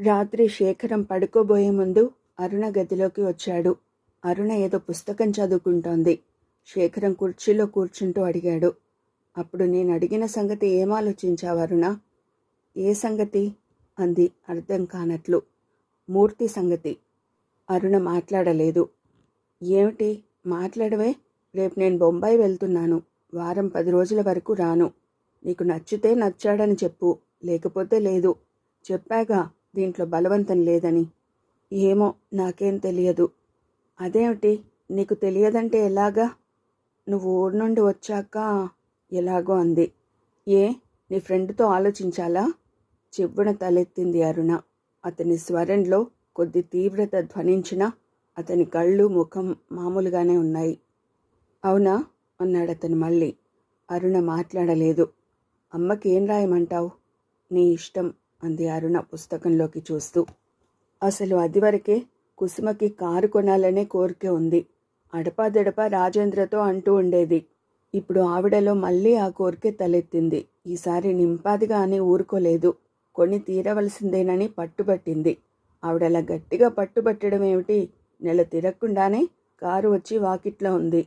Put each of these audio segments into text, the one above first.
రాత్రి శేఖరం పడుకోబోయే ముందు అరుణ గదిలోకి వచ్చాడు. అరుణ ఏదో పుస్తకం చదువుకుంటోంది. శేఖరం కుర్చీలో కూర్చుంటూ అడిగాడు. అప్పుడు నేను అడిగిన సంగతి ఏం ఆలోచించావు అరుణ? ఏ సంగతి? అంది అర్థం కానట్లు. మూర్తి సంగతి. అరుణ మాట్లాడలేదు. ఏమిటి? మాట్లాడవే? రేపు నేను బొంబాయి వెళ్తున్నాను. వారం పది రోజుల వరకు రాను. నీకు నచ్చితే నచ్చాడని చెప్పు. లేకపోతే లేదు. చెప్పాగా. దీంట్లో బలవంతం లేదని. ఏమో నాకేం తెలియదు. అదేమిటి? నీకు తెలియదంటే ఎలాగా? నువ్వు ఊరు నుండి వచ్చాక ఎలాగో అంది. ఏ? నీ ఫ్రెండ్తో ఆలోచించాలా? చివ్వున తలెత్తింది అరుణ. అతని స్వరంలో కొద్ది తీవ్రత ధ్వనించినా అతని కళ్ళు ముఖం మామూలుగానే ఉన్నాయి. అవునా? అన్నాడు అతను మళ్ళీ. అరుణ మాట్లాడలేదు. అమ్మకి ఏం రాయమంటావు? నీ ఇష్టం. అంది అరుణ పుస్తకంలోకి చూస్తూ అసలు అదివరకే కుసుమకి కారు కొనాలనే కోరిక ఉంది. అడపాదడపా రాజేంద్రతో అంటూ ఉండేది. ఇప్పుడు ఆవిడలో మళ్ళీ ఆ కోరిక తలెత్తింది. ఈసారి నింపాదిగా అని ఊరుకోలేదు. కొని తీరవలసిందేనని పట్టుబట్టింది. ఆవిడలా గట్టిగా పట్టుబట్టడం ఏమిటి నెల తిరగకుండానే కారు వచ్చి వాకిట్లో ఉంది.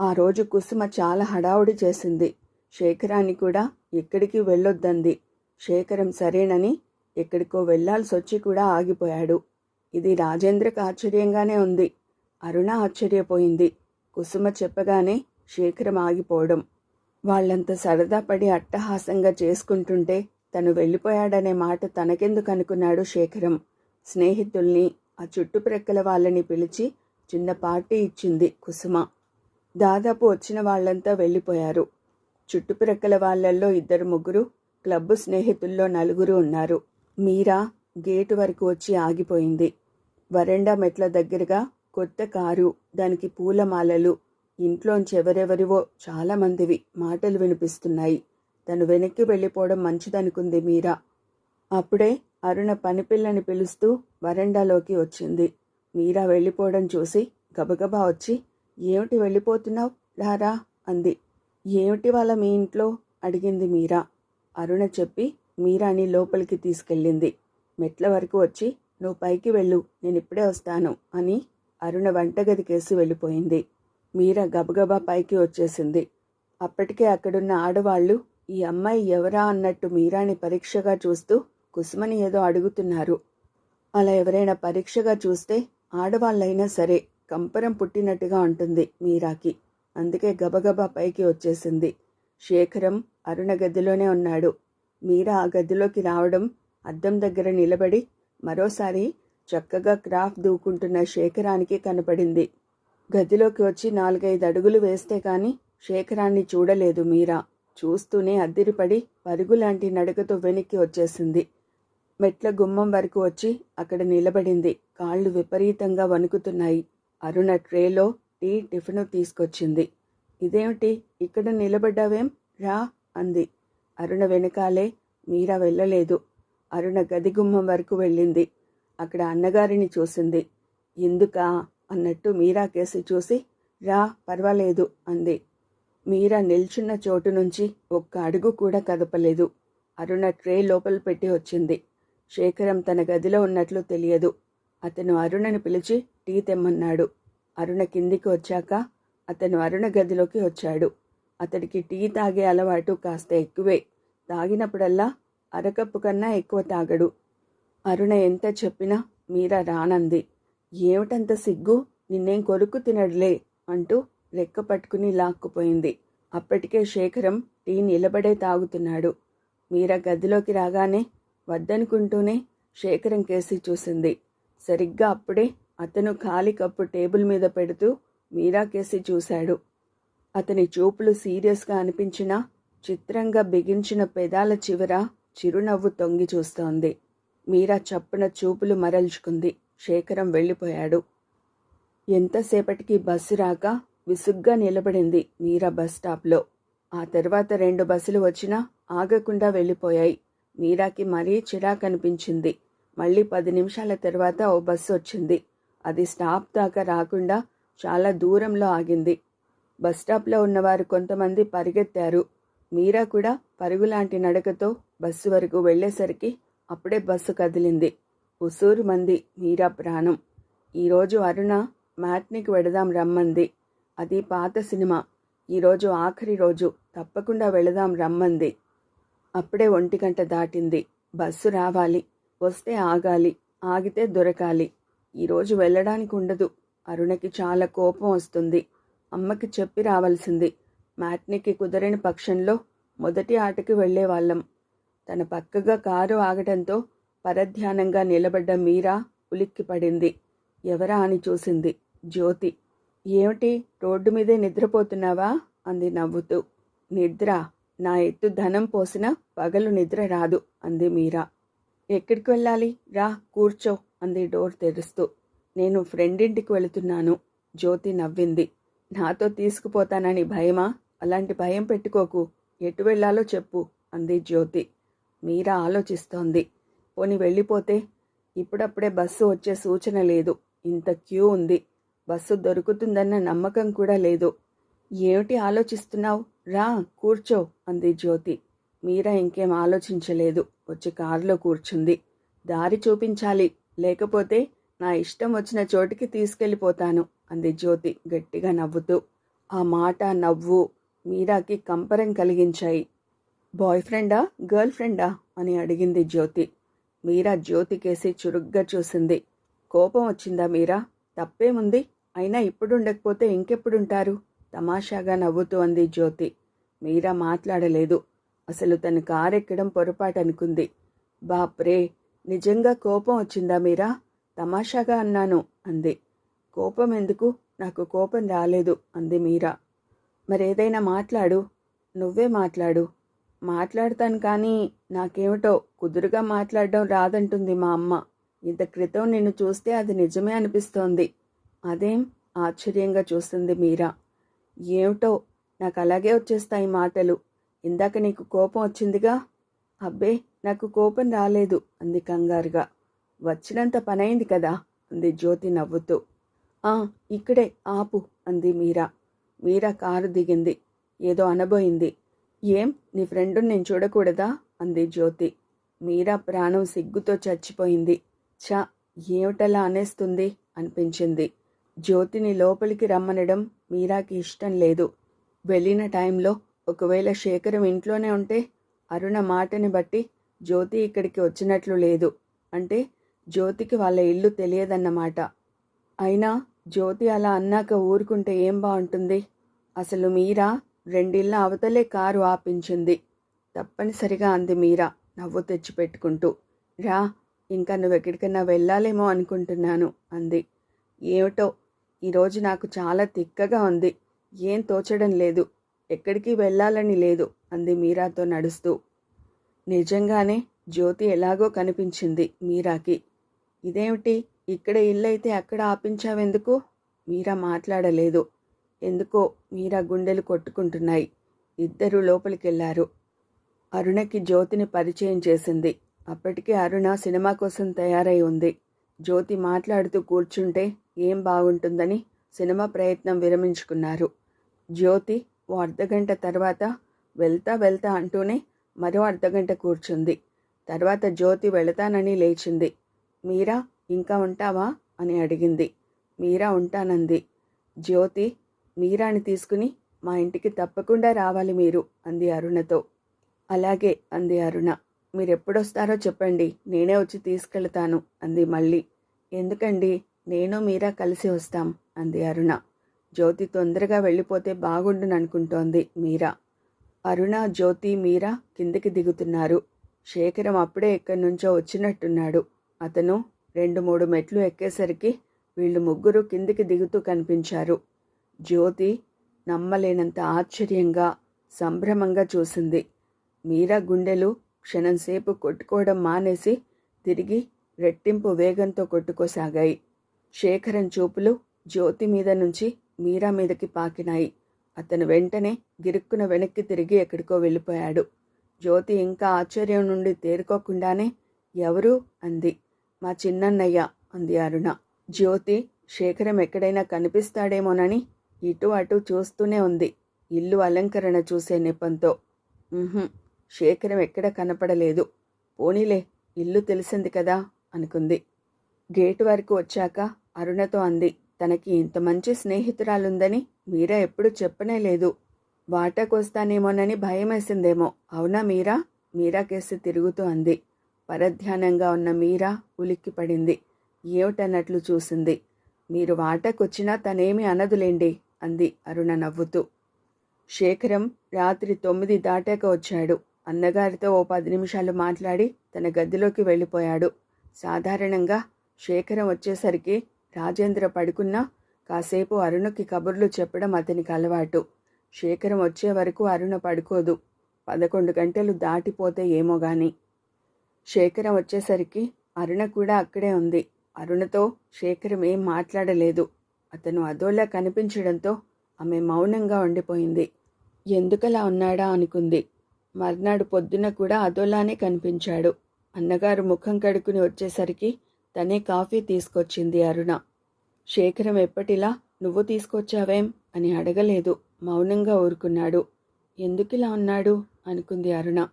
ఆ రోజు కుసుమ చాలా హడావుడి చేసింది. శేఖరాన్ని కూడా ఎక్కడికి వెళ్ళొద్దంది. శేఖరం సరేనని ఎక్కడికో వెళ్ళాల్సి వచ్చి కూడా ఆగిపోయాడు. ఇది రాజేంద్రకు ఆశ్చర్యంగానే ఉంది. అరుణ ఆశ్చర్యపోయింది. కుసుమ చెప్పగానే శేఖరం ఆగిపోవడం. వాళ్ళంత సరదా పడి అట్టహాసంగా చేసుకుంటుంటే తను వెళ్ళిపోయాడనే మాట తనకెందుకు అనుకున్నాడు శేఖరం. స్నేహితుల్ని ఆ చుట్టుప్రక్కల వాళ్ళని పిలిచి చిన్న పార్టీ ఇచ్చింది కుసుమ. దాదాపు వచ్చిన వాళ్ళంతా వెళ్ళిపోయారు. చుట్టుప్రక్కల వాళ్ళల్లో ఇద్దరు ముగ్గురు క్లబ్ స్నేహితుల్లో నలుగురు ఉన్నారు. మీరా గేటు వరకు వచ్చి ఆగిపోయింది. వరండా మెట్ల దగ్గరగా కొత్త కారు దానికి పూలమాలలు ఇంట్లోంచి ఎవరెవరివో చాలామందివి మాటలు వినిపిస్తున్నాయి. తను వెనక్కి వెళ్ళిపోవడం మంచిదనుకుంది మీరా. అప్పుడే అరుణ పనిపిల్లని పిలుస్తూ వరండాలోకి వచ్చింది. మీరా వెళ్ళిపోవడం చూసి గబగబా వచ్చి ఏమిటి వెళ్ళిపోతున్నావు? రారా అంది. ఏమిటి వాళ్ళ మీ ఇంట్లో? అడిగింది మీరా. అరుణ చెప్పి మీరాని లోపలికి తీసుకెళ్ళింది. మెట్ల వరకు వచ్చి నువ్వు పైకి వెళ్ళు నేను ఇప్పుడే వస్తాను అని అరుణ వంటగదికేసి వెళ్ళిపోయింది. మీరా గబగబా పైకి వచ్చేసింది. అప్పటికే అక్కడున్న ఆడవాళ్ళు ఈ అమ్మాయి ఎవరా అన్నట్టు మీరాని పరీక్షగా చూస్తూ కుసుమని ఏదో అడుగుతున్నారు. అలా ఎవరైనా పరీక్షగా చూస్తే ఆడవాళ్ళైనా సరే కంపరం పుట్టినట్టుగా ఉంటుంది మీరాకి. అందుకే గబగబా పైకి వచ్చేసింది. శేఖరం అరుణ గదిలోనే ఉన్నాడు. మీరా ఆ గదిలోకి రావడం అద్దం దగ్గర నిలబడి మరోసారి చక్కగా క్రాఫ్ట్ దూకుంటున్న శేఖరానికి కనపడింది. గదిలోకి వచ్చి నాలుగైదు అడుగులు వేస్తే కాని శేఖరాన్ని చూడలేదు మీరా. చూస్తూనే అద్దిరిపడి పరుగులాంటి నడకతో వెనక్కి వచ్చేసింది. మెట్ల గుమ్మం వరకు వచ్చి అక్కడ నిలబడింది. కాళ్ళు విపరీతంగా వణుకుతున్నాయి. అరుణ ట్రేలో టీ టిఫిన్ తీసుకొచ్చింది. ఇదేమిటి? ఇక్కడ నిలబడ్డావేం? రా అంది. అరుణ వెనకాలే మీరా వెళ్ళలేదు. అరుణ గది గుమ్మం వరకు వెళ్ళింది. అక్కడ అన్నగారిని చూసింది. ఎందుకా? అన్నట్టు మీరా కేసి చూసి రా పర్వాలేదు అంది. మీరా నిల్చున్న చోటు నుంచి ఒక్క అడుగు కూడా కదపలేదు. అరుణ ట్రే లోపల పెట్టి వచ్చింది. శేఖరం తన గదిలో ఉన్నట్లు తెలియదు. అతను అరుణని పిలిచి టీ తెమ్మన్నాడు. అరుణ కిందికి వచ్చాక అతను అరుణ గదిలోకి వచ్చాడు. అతడికి టీ తాగే అలవాటు కాస్త ఎక్కువే. తాగినప్పుడల్లా అరకప్పు కన్నా ఎక్కువ తాగడు. అరుణ ఎంత చెప్పినా మీరా రానంది. ఏమిటంత సిగ్గు? నిన్నేం కొరుకు తినడులే అంటూ రెక్క పట్టుకుని లాక్కుపోయింది. అప్పటికే శేఖరం టీ నిలబడే తాగుతున్నాడు. మీరా గదిలోకి రాగానే వద్దనుకుంటూనే శేఖరం కేసి చూసింది. సరిగ్గా అప్పుడే అతను ఖాళీ కప్పు టేబుల్ మీద పెడుతూ మీరా కేసి చూశాడు. అతని చూపులు సీరియస్గా అనిపించినా చిత్రంగా బిగించిన పెదాల చివర చిరునవ్వు తొంగి చూస్తోంది. మీరా చప్పున చూపులు మరల్చుకుంది. శేఖరం వెళ్ళిపోయాడు. ఎంతసేపటికి బస్సు రాక విసుగ్గా నిలబడింది మీరా బస్ స్టాప్లో. ఆ తర్వాత రెండు బస్సులు వచ్చినా ఆగకుండా వెళ్ళిపోయాయి. మీరాకి మరీ చిరాకనిపించింది. మళ్ళీ పది నిమిషాల తర్వాత ఓ బస్సు వచ్చింది. అది స్టాప్ దాకా రాకుండా చాలా దూరంలో ఆగింది. బస్టాప్లో ఉన్నవారు కొంతమంది పరిగెత్తారు. మీరా కూడా పరుగులాంటి నడకతో బస్సు వరకు వెళ్ళేసరికి అప్పుడే బస్సు కదిలింది. ఉసూరు మంది మీరా ప్రాణం. ఈరోజు అరుణ మ్యాట్నికి వెడదాం రమ్మంది. అది పాత సినిమా. ఈరోజు ఆఖరి రోజు. తప్పకుండా వెళదాం రమ్మంది. అప్పుడే ఒంటి గంట దాటింది. బస్సు రావాలి. వస్తే ఆగాలి. ఆగితే దొరకాలి. ఈరోజు వెళ్ళడానికి ఉండదు. అరుణకి చాలా కోపం వస్తుంది. అమ్మకి చెప్పి రావాల్సింది. మ్యాట్నికి కుదరని పక్షంలో మొదటి ఆటకి వెళ్ళేవాళ్ళం తన పక్కగా కారు ఆగటంతో పరధ్యానంగా నిలబడ్డ మీరా ఉలిక్కిపడింది ఎవరా అని చూసింది జ్యోతి. ఏమిటి రోడ్డు మీదే నిద్రపోతున్నావా? అంది నవ్వుతూ. నిద్ర నా ఎత్తు ధనం పోసిన పగలు నిద్ర రాదు అంది మీరా. ఎక్కడికి వెళ్ళాలి? రా కూర్చో అంది డోర్ తెరుస్తూ. నేను ఫ్రెండ్ ఇంటికి వెళుతున్నాను. జ్యోతి నవ్వింది. నాతో తీసుకుపోతానని భయమా? అలాంటి భయం పెట్టుకోకు. ఎటు వెళ్ళాలో చెప్పు అంది జ్యోతి. మీరా ఆలోచిస్తోంది. పోని వెళ్ళిపోతే? ఇప్పుడప్పుడే బస్సు వచ్చే సూచన లేదు. ఇంత క్యూ ఉంది. బస్సు దొరుకుతుందన్న నమ్మకం కూడా లేదు. ఏమిటి ఆలోచిస్తున్నావు? రా కూర్చో అంది జ్యోతి. మీరా ఇంకేం ఆలోచించలేదు. వచ్చి కారులో కూర్చుంది. దారి చూపించాలి. లేకపోతే నా ఇష్టం వచ్చిన చోటికి తీసుకెళ్ళిపోతాను అంది జ్యోతి గట్టిగా నవ్వుతూ. ఆ మాట నవ్వు మీరాకి కంపరం కలిగించాయి. బాయ్ ఫ్రెండా గర్ల్ ఫ్రెండా? అని అడిగింది జ్యోతి. మీరా జ్యోతికేసి చురుగ్గా చూసింది. కోపం వచ్చిందా మీరా? తప్పేముంది? అయినా ఇప్పుడు ఉండకపోతే ఇంకెప్పుడుంటారు? తమాషాగా నవ్వుతూ అంది జ్యోతి. మీరా మాట్లాడలేదు. అసలు తను కారెక్కడం పొరపాటు అనుకుంది బాప్రే నిజంగా కోపం వచ్చిందా మీరా? తమాషాగా అన్నాను. అంది. కోపం ఎందుకు? నాకు కోపం రాలేదు అంది మీరా. మరేదైనా మాట్లాడు. నువ్వే మాట్లాడు. మాట్లాడతాను కానీ నాకేమిటో కుదురుగా మాట్లాడడం రాదంటుంది మా అమ్మ. ఇంత క్రితం నిన్ను చూస్తే అది నిజమే అనిపిస్తోంది. అదేం? ఆశ్చర్యంగా చూస్తుంది మీరా. ఏమిటో? నాకు అలాగే వచ్చేస్తాయి మాటలు. ఇందాక నీకు కోపం వచ్చిందిగా? అబ్బే నాకు కోపం రాలేదు అంది కంగారుగా. వచ్చినంత పనైంది కదా? అంది జ్యోతి నవ్వుతూ. ఆ ఇక్కడే ఆపు అంది మీరా. మీరా కారు దిగింది. ఏదో అనబోయింది. ఏం? నీ ఫ్రెండు నేను చూడకూడదా? అంది జ్యోతి. మీరా ప్రాణం సిగ్గుతో చచ్చిపోయింది. చ ఏమిటలా అనేస్తుంది? అనిపించింది. జ్యోతిని లోపలికి రమ్మనడం మీరాకి ఇష్టం లేదు. వెళ్ళిన టైంలో ఒకవేళ శేఖరం ఇంట్లోనే ఉంటే అరుణ మాటని బట్టి జ్యోతి ఇక్కడికి వచ్చినట్లు లేదు. అంటే జ్యోతికి వాళ్ళ ఇల్లు తెలియదన్నమాట. అయినా జ్యోతి అలా అన్నాక ఊరుకుంటే ఏం బాగుంటుంది అసలు మీరా? రెండిళ్ళ అవతలే కారు ఆపించింది. తప్పనిసరిగా అంది మీరా నవ్వు తెచ్చిపెట్టుకుంటూ. రా ఇంకా నువ్వు ఎక్కడికన్నా వెళ్ళాలేమో అనుకుంటున్నాను అంది. ఏమిటో ఈరోజు నాకు చాలా తిక్కగా ఉంది. ఏం తోచడం లేదు. ఎక్కడికి వెళ్ళాలని లేదు అంది మీరాతో నడుస్తూ. నిజంగానే జ్యోతి ఎలాగో కనిపించింది మీరాకి. ఇదేమిటి? ఇక్కడ ఇల్లు అయితే అక్కడ ఆపించావెందుకు? మీరా మాట్లాడలేదు. ఎందుకో మీరా గుండెలు కొట్టుకుంటున్నాయి. ఇద్దరు లోపలికెళ్ళారు. అరుణకి జ్యోతిని పరిచయం చేసింది. అప్పటికే అరుణ సినిమా కోసం తయారై ఉంది. జ్యోతి మాట్లాడుతూ కూర్చుంటే ఏం బాగుంటుందని సినిమా ప్రయత్నం విరమించుకున్నారు. జ్యోతి ఓ అర్ధగంట తర్వాత వెళ్తా వెళ్తా అంటూనే మరో అర్ధగంట కూర్చుంది. తర్వాత జ్యోతి వెళతానని లేచింది. మీరా ఇంకా ఉంటావా? అని అడిగింది. మీరా ఉంటానంది. జ్యోతి మీరాని తీసుకుని మా ఇంటికి తప్పకుండా రావాలి మీరు అంది అరుణతో. అలాగే అంది అరుణ. మీరెప్పుడొస్తారో చెప్పండి. నేనే వచ్చి తీసుకెళ్తాను అంది మళ్ళీ. ఎందుకండి? నేను మీరా కలిసి వస్తాం అంది అరుణ. జ్యోతి తొందరగా వెళ్ళిపోతే బాగుండుననుకుంటోంది మీరా. అరుణ జ్యోతి మీరా కిందికి దిగుతున్నారు. శేఖరం అప్పుడే ఎక్కడి నుంచో వచ్చినట్టున్నాడు. అతను రెండు మూడు మెట్లు ఎక్కేసరికి వీళ్ళు ముగ్గురు కిందికి దిగుతూ కనిపించారు. జ్యోతి నమ్మలేనంత ఆశ్చర్యంగా సంభ్రమంగా చూసింది. మీరా గుండెలు క్షణంసేపు కొట్టుకోవడం మానేసి తిరిగి రెట్టింపు వేగంతో కొట్టుకోసాగాయి. శేఖరం చూపులు జ్యోతి మీద నుంచి మీరా మీదకి పాకినాయి. అతను వెంటనే గిరుక్కున వెనక్కి తిరిగి ఎక్కడికో వెళ్ళిపోయాడు. జ్యోతి ఇంకా ఆశ్చర్యం నుండి తేరుకోకుండానే ఎవరు? అంది. మా చిన్నన్నయ్య అంది అరుణ. జ్యోతి శేఖరం ఎక్కడైనా కనిపిస్తాడేమోనని ఇటు అటు చూస్తూనే ఉంది. ఇల్లు అలంకరణ చూసే నెపంతో. శేఖరం ఎక్కడ కనపడలేదు. పోనీలే ఇల్లు తెలిసింది కదా అనుకుంది. గేటు వరకు వచ్చాక అరుణతో అంది తనకి ఇంత మంచి స్నేహితురాలుందని మీరా ఎప్పుడు చెప్పనే లేదు. వాటకొస్తానేమోనని భయమేసిందేమో. అవునా మీరా? మీరాకేసి తిరుగుతూ అంది. పరధ్యానంగా ఉన్న మీరా ఉలిక్కిపడింది. ఏమిటన్నట్లు చూసింది. మీరు వాటకొచ్చినా తనేమీ అనదులేండి అంది అరుణ నవ్వుతూ. శేఖరం రాత్రి తొమ్మిది దాటాక వచ్చాడు. అన్నగారితో ఓ పది నిమిషాలు మాట్లాడి తన గదిలోకి వెళ్ళిపోయాడు. సాధారణంగా శేఖరం వచ్చేసరికి రాజేంద్ర పడుకున్నా కాసేపు అరుణకి కబుర్లు చెప్పడం అతనికి అలవాటు. శేఖరం వచ్చే వరకు అరుణ పడుకోదు. పదకొండు గంటలు దాటిపోతే ఏమో గాని. శేఖరం వచ్చేసరికి అరుణ కూడా అక్కడే ఉంది. అరుణతో శేఖరం ఏం మాట్లాడలేదు. అతను అదోలా కనిపించడంతో ఆమె మౌనంగా ఉండిపోయింది. ఎందుకలా ఉన్నాడా అనుకుంది. మర్నాడు పొద్దున కూడా అదోలానే కనిపించాడు. అన్నగారు ముఖం కడుకుని వచ్చేసరికి తనే కాఫీ తీసుకొచ్చింది అరుణ. శేఖరం ఎప్పటిలా నువ్వు తీసుకొచ్చావేం అని అడగలేదు. మౌనంగా ఊరుకున్నాడు. ఎందుకిలా ఉన్నాడు అనుకుంది అరుణ.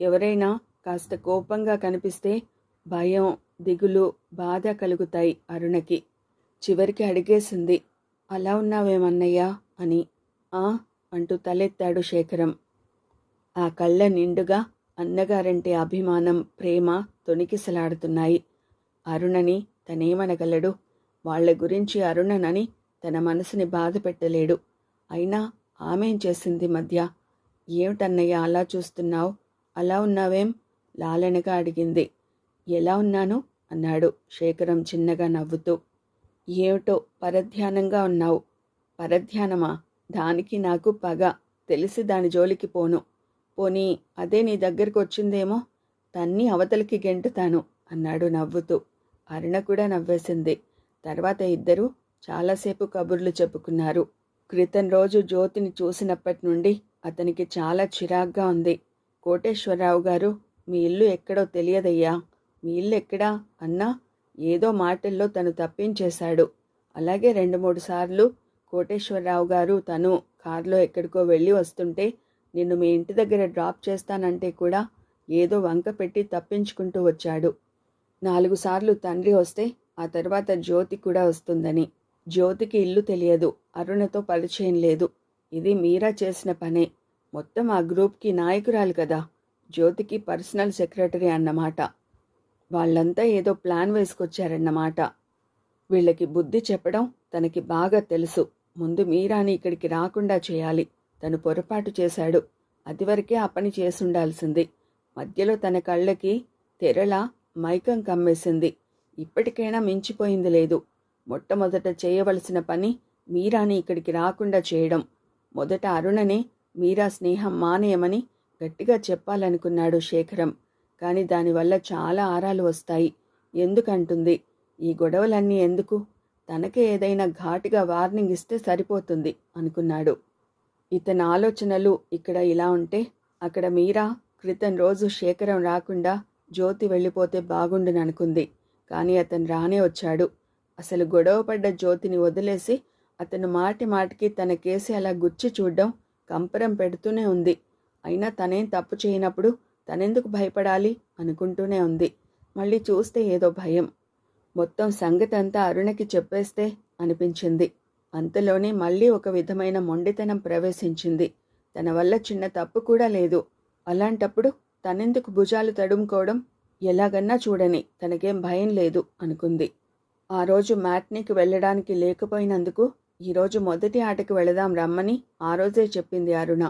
ఎవరైనా కాస్త కోపంగా కనిపిస్తే భయం దిగులు బాధ కలుగుతాయి అరుణకి. చివరికి అడిగేసింది అలా ఉన్నావేమన్నయ్యా? అని. ఆ అంటూ తలెత్తాడు శేఖరం. ఆ కళ్ళ నిండుగా అన్నగారంటే అభిమానం ప్రేమ తొణికిసలాడుతున్నాయి. అరుణని తనేమనగలడు? వాళ్ళ గురించి అరుణనని తన మనసుని బాధ పెట్టలేడు. అయినా ఆమెం చేసింది మధ్య? ఏమిటన్నయ్య అలా చూస్తున్నావు? అలా ఉన్నావేం? లాలనగా అడిగింది. ఎలా ఉన్నాను? అన్నాడు శేఖరం చిన్నగా నవ్వుతూ. ఏమిటో పరధ్యానంగా ఉన్నావు. పరధ్యానమా? దానికి నాకు పగ. తెలిసి దాని జోలికి పోను. పోనీ అదే నీ దగ్గరికి వచ్చిందేమో? తన్ని అవతలికి గెంటుతాను అన్నాడు నవ్వుతూ. అరుణ కూడా నవ్వేసింది. తర్వాత ఇద్దరూ చాలాసేపు కబుర్లు చెప్పుకున్నారు. క్రితం రోజు జ్యోతిని చూసినప్పటి నుండి అతనికి చాలా చిరాగ్గా ఉంది. కోటేశ్వరరావు గారు మీ ఇల్లు ఎక్కడో తెలియదయ్యా. మీ ఇల్లు ఎక్కడా? అన్నా ఏదో మాటల్లో తను తప్పించేశాడు అలాగే రెండు మూడు సార్లు కోటేశ్వరరావు గారు తను కారులో ఎక్కడికో వెళ్ళి వస్తుంటే నిన్ను మీ ఇంటి దగ్గర డ్రాప్ చేస్తానంటే కూడా ఏదో వంక పెట్టి తప్పించుకుంటూ వచ్చాడు. నాలుగు సార్లు తండ్రి వస్తే ఆ తర్వాత జ్యోతి కూడా వస్తుందని. జ్యోతికి ఇల్లు తెలియదు. అరుణతో పరిచయం లేదు. ఇది మీరా చేసిన పనే. మొత్తం ఆ గ్రూప్కి నాయకురాలు కదా. జ్యోతికి పర్సనల్ సెక్రటరీ అన్నమాట. వాళ్ళంతా ఏదో ప్లాన్ వేసుకొచ్చారన్నమాట. వీళ్ళకి బుద్ధి చెప్పడం తనకి బాగా తెలుసు. ముందు మీరాని ఇక్కడికి రాకుండా చేయాలి. తను పొరపాటు చేశాడు. అదివరకే ఆ పని చేసుండాల్సింది. మధ్యలో తన కళ్ళకి తెరల మైకం కమ్మేసింది. ఇప్పటికైనా మించిపోయింది లేదు. మొట్టమొదట చేయవలసిన పని మీరాని ఇక్కడికి రాకుండా చేయడం. మొదట అరుణనే మీరా స్నేహం మానేయమని గట్టిగా చెప్పాలనుకున్నాడు శేఖరం. కానీ దానివల్ల చాలా ఆరాలు వస్తాయి. ఎందుకంటుంది? ఈ గొడవలన్నీ ఎందుకు? తనకే ఏదైనా ఘాటుగా వార్నింగ్ ఇస్తే సరిపోతుంది అనుకున్నాడు. ఇతని ఆలోచనలు ఇక్కడ ఇలా ఉంటే అక్కడ మీరా క్రితం రోజు శేఖరం రాకుండా జ్యోతి వెళ్ళిపోతే బాగుండుననుకుంది కానీ అతను రానే వచ్చాడు. అసలు గొడవపడ్డ జ్యోతిని వదిలేసి అతను మాటి మాటికి తన కేసి అలా గుచ్చి చూడడం కంపరం పెడుతూనే ఉంది. అయినా తనేం తప్పు చేయనప్పుడు తనెందుకు భయపడాలి అనుకుంటూనే ఉంది. మళ్ళీ చూస్తే ఏదో భయం. మొత్తం సంగతి అంతా అరుణకి చెప్పేస్తే అనిపించింది. అంతలోనే మళ్ళీ ఒక విధమైన మొండితనం ప్రవేశించింది. తన వల్ల చిన్న తప్పు కూడా లేదు. అలాంటప్పుడు తనెందుకు భుజాలు తడుముకోవడం? ఎలాగన్నా చూడని తనకేం భయం లేదు అనుకుంది. ఆ రోజు మ్యాట్నీకి వెళ్ళడానికి లేకపోయినందుకు ఈరోజు మొదటి ఆటకి వెళదాం రమ్మని ఆ రోజే చెప్పింది అరుణ.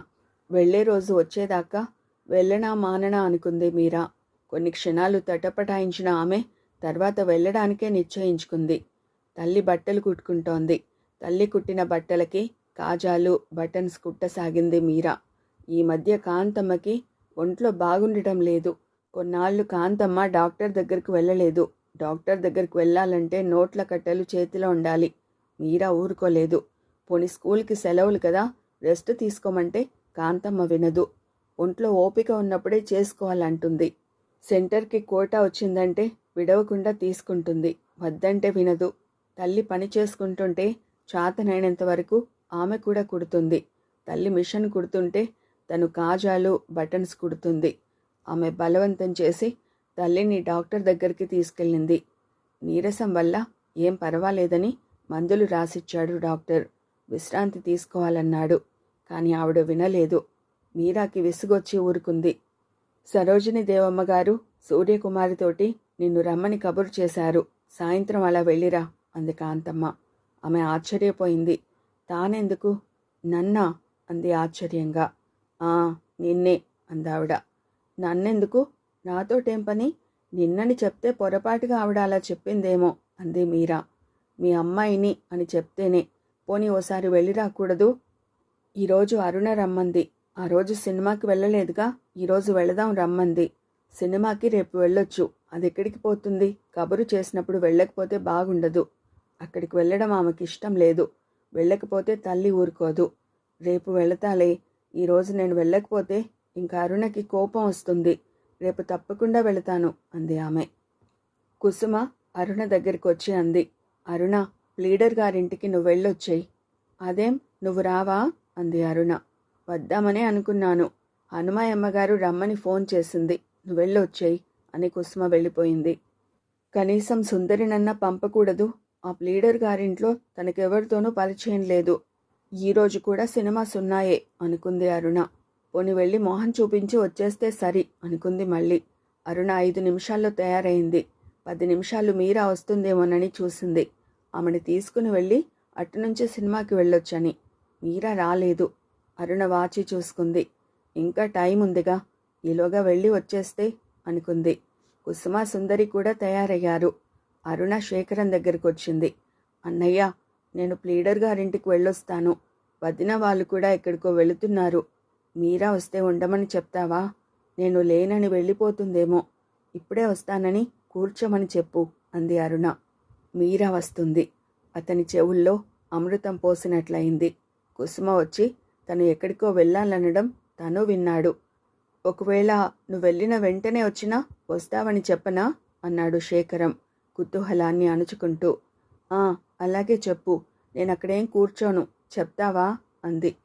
వెళ్ళే రోజు వచ్చేదాకా వెళ్ళనా మాననా అనుకుంది మీరా. కొన్ని క్షణాలు తటపటాయించిన ఆమె తర్వాత వెళ్ళడానికే నిశ్చయించుకుంది. తల్లి బట్టలు కుట్టుకుంటోంది. తల్లి కుట్టిన బట్టలకి కాజాలు బటన్స్ కుట్టసాగింది మీరా. ఈ మధ్య కాంతమ్మకి ఒంట్లో బాగుండటం లేదు. కొన్నాళ్ళు కాంతమ్మ డాక్టర్ దగ్గరికి వెళ్ళలేదు. డాక్టర్ దగ్గరికి వెళ్ళాలంటే నోట్ల కట్టెలు చేతిలో ఉండాలి. మీరా ఊరుకోలేదు. పోని స్కూల్కి సెలవులు కదా రెస్ట్ తీసుకోమంటే కాంతమ్మ వినదు. ఒంట్లో ఓపిక ఉన్నప్పుడే చేసుకోవాలంటుంది. సెంటర్కి కోట వచ్చిందంటే విడవకుండా తీసుకుంటుంది. వద్దంటే వినదు. తల్లి పని చేసుకుంటుంటే చాతనైనంత వరకు ఆమె కూడా కుడుతుంది. తల్లి మిషన్ కుడుతుంటే తను కాజాలు బటన్స్ కుడుతుంది. ఆమె బలవంతం చేసి తల్లిని డాక్టర్ దగ్గరికి తీసుకెళ్ళింది. నీరసం వల్ల ఏం పర్వాలేదని మందులు రాసిచ్చాడు డాక్టర్. విశ్రాంతి తీసుకోవాలన్నాడు. కానీ ఆవిడ వినలేదు. మీరాకి విసుగొచ్చి ఊరుకుంది. సరోజిని దేవమ్మ గారు సూర్యకుమారితోటి నిన్ను రమ్మని కబురు చేశారు. సాయంత్రం అలా వెళ్ళిరా అంది కాంతమ్మ. ఆమె ఆశ్చర్యపోయింది. తానెందుకు? నన్నా అంది ఆశ్చర్యంగా. ఆ నిన్నే అందావిడ నన్నెందుకు? నాతోటేం పని? నిన్నని చెప్తే పొరపాటుగా ఆవిడ అలా చెప్పిందేమో అంది మీరా. మీ అమ్మాయిని అని చెప్తేనే. పోనీ ఓసారి వెళ్ళిరాకూడదు? ఈరోజు అరుణ రమ్మంది. ఆ రోజు సినిమాకి వెళ్ళలేదుగా ఈరోజు వెళదాం రమ్మంది. సినిమాకి రేపు వెళ్ళొచ్చు. అది ఎక్కడికి పోతుంది? కబురు చేసినప్పుడు వెళ్ళకపోతే బాగుండదు. అక్కడికి వెళ్ళడం ఆమెకి ఇష్టం లేదు. వెళ్ళకపోతే తల్లి ఊరుకోదు. రేపు వెళతాలే. ఈరోజు నేను వెళ్ళకపోతే ఇంకా అరుణకి కోపం వస్తుంది. రేపు తప్పకుండా వెళతాను అంది ఆమె. కుసుమ అరుణ దగ్గరికి వచ్చి అంది. అరుణ లీడర్ గారింటికి నువ్వు వెళ్ళొచ్చేయి. అదేం? నువ్వు రావా? అంది అరుణ. వద్దామనే అనుకున్నాను. హనుమాయమ్మగారు రమ్మని ఫోన్ చేసింది. నువ్వు వెళ్ళొచ్చేయి అని కుసుమ వెళ్ళిపోయింది. కనీసం సుందరినన్న పంపకూడదు. ఆ ప్లీడర్ గారింట్లో తనకెవరితోనూ పరిచయం లేదు. ఈరోజు కూడా సినిమాస్ ఉన్నాయే అనుకుంది అరుణ. పోని వెళ్ళి మోహన్ చూపించి వచ్చేస్తే సరి అనుకుంది మళ్ళీ. అరుణ ఐదు నిమిషాల్లో తయారైంది. పది నిమిషాలు మీరా వస్తుందేమోనని చూసింది. ఆమెను తీసుకుని వెళ్ళి అటునుంచి సినిమాకి వెళ్ళొచ్చని. మీరా రాలేదు. అరుణ వాచి చూసుకుంది. ఇంకా టైం ఉందిగా. ఈలోగా వెళ్ళి వచ్చేస్తే అనుకుంది. కుసుమ సుందరి కూడా తయారయ్యారు. అరుణ శేఖరం దగ్గరికి వచ్చింది అన్నయ్య నేను ప్లీడర్ గారింటికి వెళ్ళొస్తాను. వదిన వాళ్ళు కూడా ఎక్కడికో వెళుతున్నారు. మీరా వస్తే ఉండమని చెప్తావా? నేను లేనని వెళ్ళిపోతుందేమో. ఇప్పుడే వస్తానని కూర్చోమని చెప్పు అంది అరుణ. మీరా వస్తుంది. అతని చెవుల్లో అమృతం పోసినట్లయింది. కుసుమ వచ్చి తను ఎక్కడికో వెళ్ళాలనడం తను విన్నాడు. ఒకవేళ నువ్వు వెళ్ళిన వెంటనే వచ్చినా వస్తావని చెప్పనా అన్నాడు శేఖరం కుతూహలాన్ని అణుచుకుంటూ. ఆ అలాగే చెప్పు. నేను అక్కడేం కూర్చోను. చెప్తావా అంది.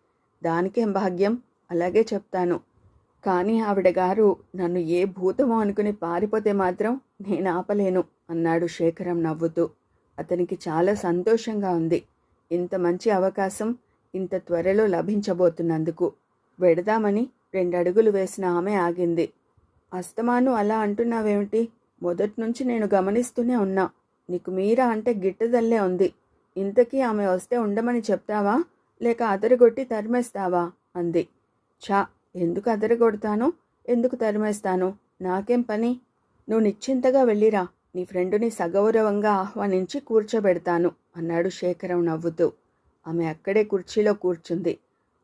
దానికేం భాగ్యం? అలాగే చెప్తాను. కానీ ఆవిడ గారు నన్ను ఏ భూతమో అనుకుని పారిపోతే మాత్రం నేను ఆపలేను అన్నాడు శేఖరం నవ్వుతూ. అతనికి చాలా సంతోషంగా ఉంది. ఇంత మంచి అవకాశం ఇంత త్వరలో లభించబోతున్నందుకు వెడదామని రెండు అడుగులు వేసిన ఆమె ఆగింది. అస్తమాను అలా అంటున్నావేమిటి? మొదటి నుంచి నేను గమనిస్తూనే ఉన్నా. నీకు మీరా అంటే గిట్టదల్లే ఉంది. ఇంతకీ ఆమె వస్తే ఉండమని చెప్తావా? లేక అదరగొట్టి తరిమేస్తావా? అంది. ఛా ఎందుకు అదరగొడతాను? ఎందుకు తరిమేస్తాను? నాకేం పని? నువ్వు నిశ్చింతగా వెళ్ళిరా. నీ ఫ్రెండుని సగౌరవంగా ఆహ్వానించి కూర్చోబెడతాను అన్నాడు శేఖరం నవ్వుతూ. ఆమె అక్కడే కుర్చీలో కూర్చుంది.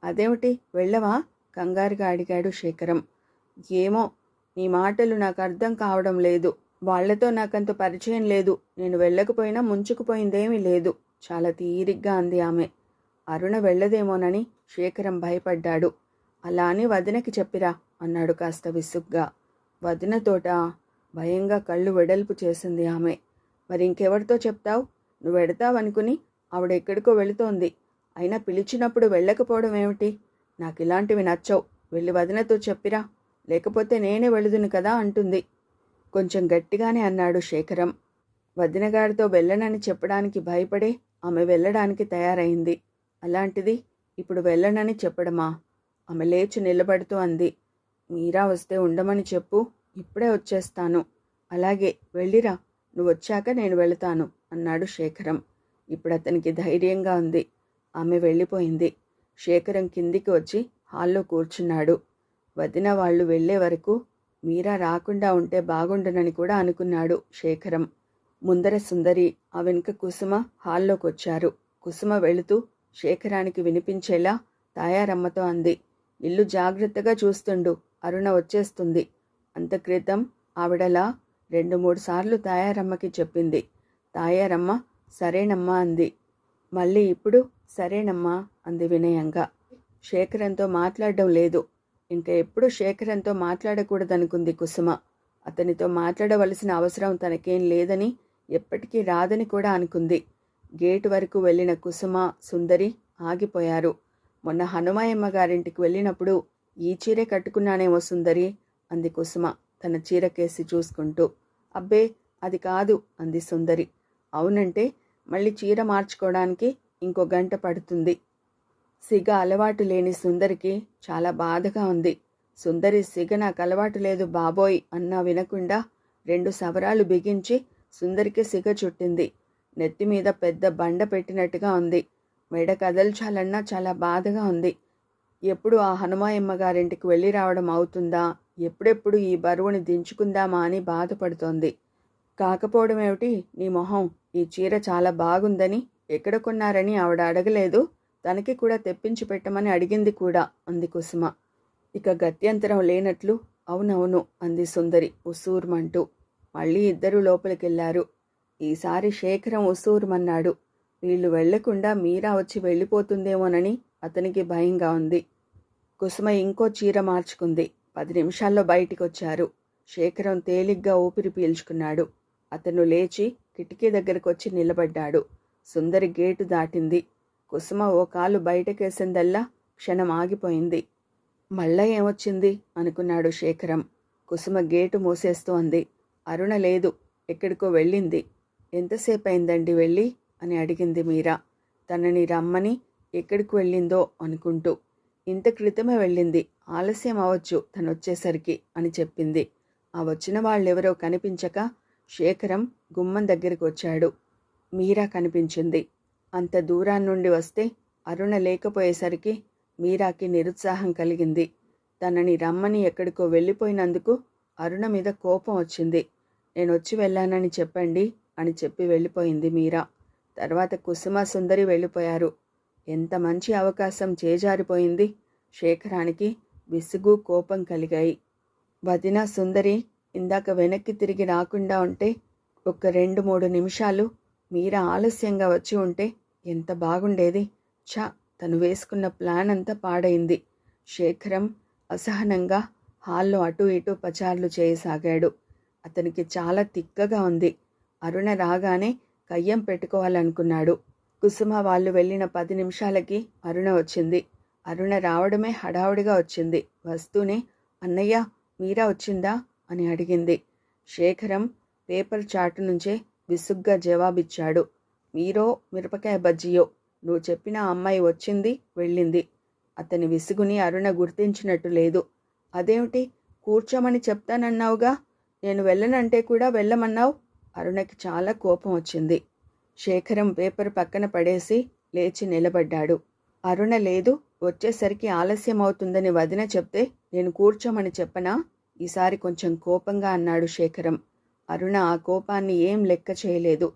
అదేమిటి? వెళ్ళవా? కంగారుగా అడిగాడు శేఖరం. ఏమో నీ మాటలు నాకు అర్థం కావడం లేదు. వాళ్ళతో నాకంత పరిచయం లేదు. నేను వెళ్ళకపోయినా ముంచుకుపోయిందేమీ లేదు. చాలా తీరిగ్గా అంది ఆమె. అరుణ వెళ్ళదేమోనని? శేఖరం భయపడ్డాడు. అలా అని వదినకి చెప్పిరా అన్నాడు కాస్త విసుగ్గా. వదినతోట భయంగా కళ్ళు వెడల్పు చేసింది ఆమె. మరి ఇంకెవరితో చెప్తావు? నువ్వు వెడతావనుకుని ఆవిడ ఎక్కడికో వెళుతోంది. అయినా పిలిచినప్పుడు వెళ్ళకపోవడం ఏమిటి? నాకు ఇలాంటివి నచ్చవు. వెళ్ళి వదినతో చెప్పిరా. లేకపోతే నేనే వెళుదును కదా అంటుంది. కొంచెం గట్టిగానే అన్నాడు శేఖరం. వదినగారితో వెళ్ళనని చెప్పడానికి భయపడే ఆమె వెళ్ళడానికి తయారైంది. అలాంటిది ఇప్పుడు వెళ్ళనని చెప్పడమా? ఆమె లేచి నిలబడుతూ అంది. మీరా వస్తే ఉండమని చెప్పు. ఇప్పుడే వచ్చేస్తాను. అలాగే వెళ్ళిరా. నువ్వు వచ్చాక నేను వెళతాను అన్నాడు శేఖరం. ఇప్పుడు అతనికి ధైర్యంగా ఉంది. ఆమె వెళ్ళిపోయింది. శేఖరం కిందికి వచ్చి హాల్లో కూర్చున్నాడు. వదిన వాళ్ళు వెళ్ళే వరకు మీరా రాకుండా ఉంటే బాగుండునని కూడా అనుకున్నాడు శేఖరం. ముందర సుందరి ఆ వెనుక కుసుమ హాల్లోకి వచ్చారు కుసుమ వెళుతూ శేఖరానికి వినిపించేలా తాయారమ్మతో అంది. ఇల్లు జాగ్రత్తగా చూస్తుండు అరుణ వచ్చేస్తుంది. అంత క్రితం ఆవిడలా రెండు మూడు సార్లు తాయారమ్మకి చెప్పింది. తాయారమ్మ సరేనమ్మా అంది. మళ్ళీ ఇప్పుడు సరేనమ్మా అంది వినయంగా. శేఖరంతో మాట్లాడడం లేదు. ఇంకా ఎప్పుడు శేఖరంతో మాట్లాడకూడదనుకుంది కుసుమ. అతనితో మాట్లాడవలసిన అవసరం తనకేం లేదని ఎప్పటికీ రాదని కూడా అనుకుంది. గేటు వరకు వెళ్ళిన కుసుమ సుందరి ఆగిపోయారు. మొన్న హనుమాయమ్మ గారింటికి వెళ్ళినప్పుడు ఈ చీరే కట్టుకున్నానేమో సుందరి అంది కుసుమ తన చీరకేసి చూసుకుంటూ. అబ్బే అది కాదు అంది సుందరి. అవునంటే మళ్ళీ చీర మార్చుకోవడానికి ఇంకో గంట పడుతుంది. సిగ అలవాటు లేని సుందరికి చాలా బాధగా ఉంది. సుందరి సిగ నాకు అలవాటు లేదు బాబోయ్ అన్నా వినకుండా రెండు సవరాలు బిగించి సుందరికి సిగ చుట్టింది. నెత్తి మీద పెద్ద బండ పెట్టినట్టుగా ఉంది. మెడ కదల్చాలన్నా చాలా బాధగా ఉంది. ఎప్పుడు ఆ హనుమాయమ్మ గారింటికి వెళ్ళి రావడం అవుతుందా? ఎప్పుడెప్పుడు ఈ బరువుని దించుకుందామా అని బాధపడుతోంది. కాకపోవడం ఏమిటి? నీ మొహం ఈ చీర చాలా బాగుందని ఎక్కడ కొన్నారని ఆవిడ అడగలేదు. తనకి కూడా తెప్పించి పెట్టమని అడిగింది కూడా అంది కుసుమ. ఇక గత్యంతరం లేనట్లు అవునవును అంది సుందరి ఉసూర్మంటూ మళ్ళీ ఇద్దరూ లోపలికెళ్ళారు. ఈసారి శేఖరం ఉసూరుమన్నాడు. వీళ్ళు వెళ్ళకుండా మీరా వచ్చి వెళ్ళిపోతుందేమోనని అతనికి భయంగా ఉంది. కుసుమ ఇంకో చీర మార్చుకుంది. పది నిమిషాల్లో బయటికొచ్చారు. శేఖరం తేలిగ్గా ఊపిరి పీల్చుకున్నాడు. అతను లేచి కిటికీ దగ్గరకు వచ్చి నిలబడ్డాడు. సుందరి గేటు దాటింది. కుసుమ ఓ కాలు బయటకేసిందల్లా క్షణం ఆగిపోయింది. మళ్ళా ఏమొచ్చింది? అనుకున్నాడు శేఖరం. కుసుమ గేటు మూసేస్తూ అంది అరుణ లేదు ఎక్కడికో వెళ్ళింది. ఎంతసేపు అయిందండి వెళ్ళి? అని అడిగింది మీరా. తనని రమ్మని ఎక్కడికి వెళ్ళిందో అనుకుంటూ. ఇంత క్రితమే వెళ్ళింది. ఆలస్యం అవ్వచ్చు తనొచ్చేసరికి అని చెప్పింది. ఆ వచ్చిన వాళ్ళెవరో కనిపించక శేఖరం గుమ్మం దగ్గరికి వచ్చాడు. మీరా కనిపించింది. అంత దూరాన్నుండి వస్తే అరుణ లేకపోయేసరికి మీరాకి నిరుత్సాహం కలిగింది. తనని రమ్మని ఎక్కడికో వెళ్ళిపోయినందుకు అరుణ మీద కోపం వచ్చింది. నేను వచ్చి వెళ్ళానని చెప్పండి అని చెప్పి వెళ్ళిపోయింది మీరా. తర్వాత కుసుమ సుందరి వెళ్ళిపోయారు. ఎంత మంచి అవకాశం చేజారిపోయింది. శేఖరానికి విసుగు కోపం కలిగాయి. వదిన సుందరి ఇందాక వెనక్కి తిరిగి రాకుండా ఉంటే ఒక రెండు మూడు నిమిషాలు మీరా ఆలస్యంగా వచ్చి ఉంటే ఎంత బాగుండేది. ఛా తను వేసుకున్న ప్లాన్ అంతా పాడైంది. శేఖరం అసహనంగా హాల్లో అటు ఇటు పచార్లు చేయసాగాడు. అతనికి చాలా తిక్కగా ఉంది. అరుణ రాగానే కయ్యం పెట్టుకోవాలనుకున్నాడు. కుసుమ వాళ్ళు వెళ్ళిన పది నిమిషాలకి అరుణ వచ్చింది. అరుణ రావడమే హడావుడిగా వచ్చింది. వస్తూనే అన్నయ్య మీరా వచ్చిందా? అని అడిగింది. శేఖరం పేపర్ చాటు నుంచే విసుగ్గా జవాబిచ్చాడు. మీరో మిరపకాయ బజ్జియో నువ్వు చెప్పిన అమ్మాయి వచ్చింది వెళ్ళింది. అతని విసుగుని అరుణ గుర్తించినట్టు లేదు. అదేమిటి? కూర్చోమని చెప్తానన్నావుగా? నేను వెళ్ళనంటే కూడా వెళ్ళమన్నావు అరుణకి చాలా కోపం వచ్చింది. శేఖరం పేపర్ పక్కన పడేసి లేచి నిలబడ్డాడు. అరుణ లేదు వచ్చేసరికి ఆలస్యం అవుతుందని వదిన చెప్తే నేను కూర్చోమని చెప్పనా? ఈసారి కొంచెం కోపంగా అన్నాడు శేఖరం. అరుణ ఆ కోపాన్ని ఏం లెక్క చేయలేదు.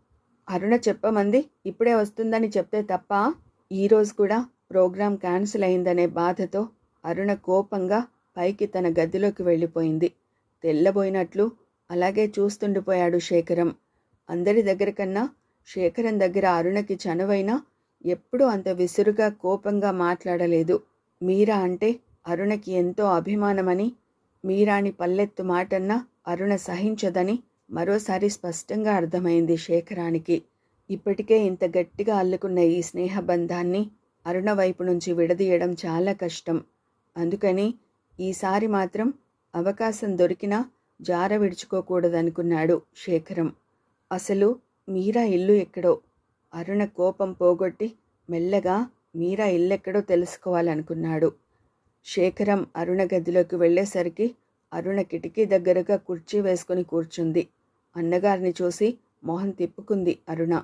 అరుణ చెప్పమంది ఇప్పుడే వస్తుందని చెప్తే తప్ప? ఈరోజు కూడా ప్రోగ్రాం క్యాన్సిల్ అయిందనే బాధతో అరుణ కోపంగా పైకి తన గదిలోకి వెళ్ళిపోయింది. తెల్లబోయినట్లు అలాగే చూస్తుండిపోయాడు శేఖరం. అందరి దగ్గర కన్నా శేఖరం దగ్గర అరుణకి చనువైనా ఎప్పుడూ అంత విసురుగా కోపంగా మాట్లాడలేదు. మీరా అంటే అరుణకి ఎంతో అభిమానమని మీరాని పల్లెత్తు మాటన్నా అరుణ సహించదని మరోసారి స్పష్టంగా అర్థమైంది శేఖరానికి. ఇప్పటికే ఇంత గట్టిగా అల్లుకున్న ఈ స్నేహబంధాన్ని అరుణ వైపు నుంచి విడదీయడం చాలా కష్టం. అందుకని ఈసారి మాత్రం అవకాశం దొరికినా జార విడుచుకోకూడదనుకున్నాడు శేఖరం. అసలు మీరా ఇల్లు ఎక్కడో? అరుణ కోపం పోగొట్టి మెల్లగా మీరా ఇల్లెక్కడో తెలుసుకోవాలనుకున్నాడు. శేఖరం అరుణ గదిలోకి వెళ్ళేసరికి అరుణ కిటికీ దగ్గరగా కుర్చీ వేసుకుని కూర్చుంది. అన్నగారిని చూసి మొహం తిప్పుకుంది అరుణ.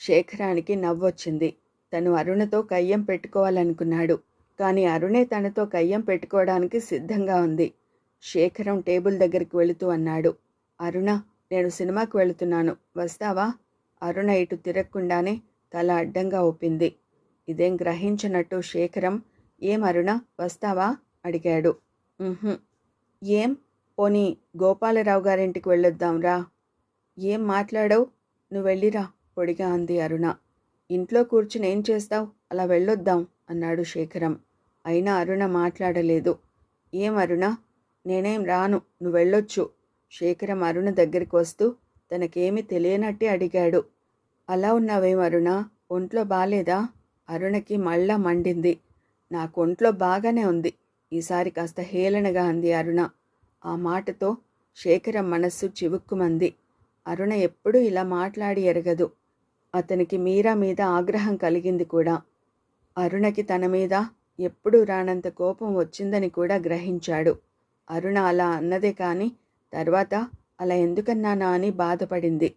శేఖరానికి నవ్వొచ్చింది. తను అరుణతో కయ్యం పెట్టుకోవాలనుకున్నాడు. కానీ అరుణే తనతో కయ్యం పెట్టుకోవడానికి సిద్ధంగా ఉంది. శేఖరం టేబుల్ దగ్గరికి వెళుతూ అన్నాడు. అరుణ నేను సినిమాకు వెళుతున్నాను. వస్తావా? అరుణ ఇటు తిరగకుండానే తల అడ్డంగా ఒప్పింది ఇదేం గ్రహించినట్టు శేఖరం ఏం అరుణ? వస్తావా? అడిగాడు. ఏం? పోనీ గోపాలరావు గారింటికి వెళ్ళొద్దాంరా. ఏం మాట్లాడవు? నువ్వు వెళ్ళిరా పొడిగా అంది అరుణ. ఇంట్లో కూర్చుని ఏం చేస్తావు? అలా వెళ్ళొద్దాం అన్నాడు శేఖరం. అయినా అరుణ మాట్లాడలేదు. ఏం అరుణ? నేనేం రాను నువ్వు వెళ్ళొచ్చు. శేఖరం అరుణ దగ్గరికి వస్తూ తనకేమి తెలియనట్టే అడిగాడు. అలా ఉన్నావేం అరుణ? ఒంట్లో బాలేదా? అరుణకి మళ్ళా మండింది. నాకు ఒంట్లో బాగానే ఉంది. ఈసారి కాస్త హేళనగా అంది అరుణ. ఆ మాటతో శేఖరం మనస్సు చివుక్కుమంది. అరుణ ఎప్పుడూ ఇలా మాట్లాడి ఎరగదు. అతనికి మీరా మీద ఆగ్రహం కలిగింది కూడా. అరుణకి తన మీద ఎప్పుడూ రానంత కోపం వచ్చిందని కూడా గ్రహించాడు. అరుణ అలా అన్నదే కానీ తర్వాత అలా ఎందుకన్నానా అని బాధపడింది.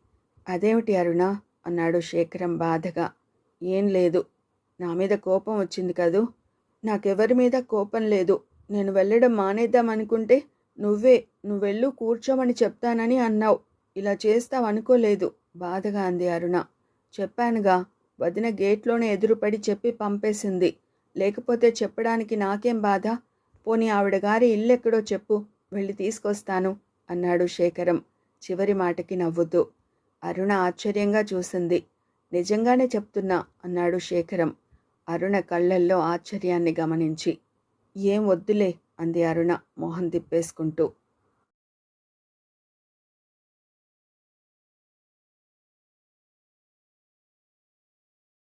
అదేమిటి అరుణ? అన్నాడు శేఖరం బాధగా. ఏం లేదు. నా మీద కోపం వచ్చింది కదూ? నాకెవరి మీద కోపం లేదు. నేను వెళ్ళడం మానేద్దామనుకుంటే నువ్వే నువ్వెళ్ళు కూర్చోమని చెప్తానని అన్నావు. ఇలా చేస్తావనుకోలేదు. బాధగా అంది అరుణ. చెప్పానుగా వదిన గేట్లోనే ఎదురుపడి చెప్పి పంపేసింది. లేకపోతే చెప్పడానికి నాకేం బాధ? పోనీ ఆవిడ గారి ఇల్లెక్కడో చెప్పు. వెళ్ళి తీసుకొస్తాను అన్నాడు శేఖరం. చివరి మాటకి నవ్వుతూ. అరుణ ఆశ్చర్యంగా చూసింది. నిజంగానే చెప్తున్నా అన్నాడు శేఖరం. అరుణ కళ్ళల్లో ఆశ్చర్యాన్ని గమనించి ఏం వద్దులే అంది అరుణ మొహం తిప్పేసుకుంటూ.